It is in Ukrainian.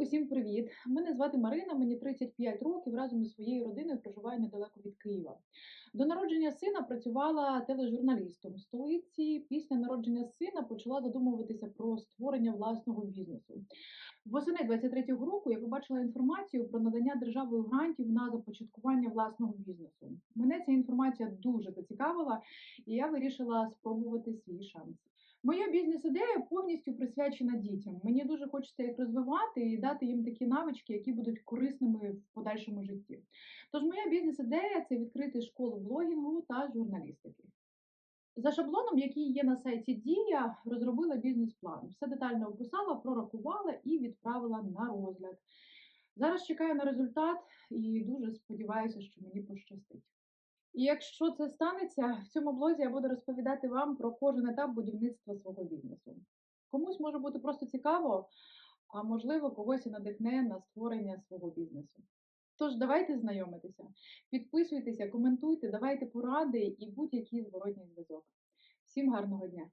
Усім привіт! Мене звати Марина, мені 35 років. Разом із своєю родиною проживаю недалеко від Києва. До народження сина працювала тележурналістом в столиці. Після народження сина почала задумуватися про створення власного бізнесу. Восени 23-го року я побачила інформацію про надання державою грантів на започаткування власного бізнесу. Мене ця інформація дуже зацікавила, і я вирішила спробувати свій шанс. Моя бізнес-ідея повністю присвячена дітям. Мені дуже хочеться їх розвивати і дати їм такі навички, які будуть корисними в подальшому житті. Тож моя бізнес-ідея це відкрити школу блогінгу та журналістики. За шаблоном, який є на сайті Дія, розробила бізнес-план. Все детально описала, прорахувала і відправила на розгляд. Зараз чекаю на результат і дуже сподіваюся, що мені пощастить. І якщо це станеться, в цьому блозі я буду розповідати вам про кожен етап будівництва свого бізнесу. Комусь може бути просто цікаво, а можливо, когось і надихне на створення свого бізнесу. Тож давайте знайомитися, підписуйтеся, коментуйте, давайте поради і будь-який зворотній зв'язок. Всім гарного дня!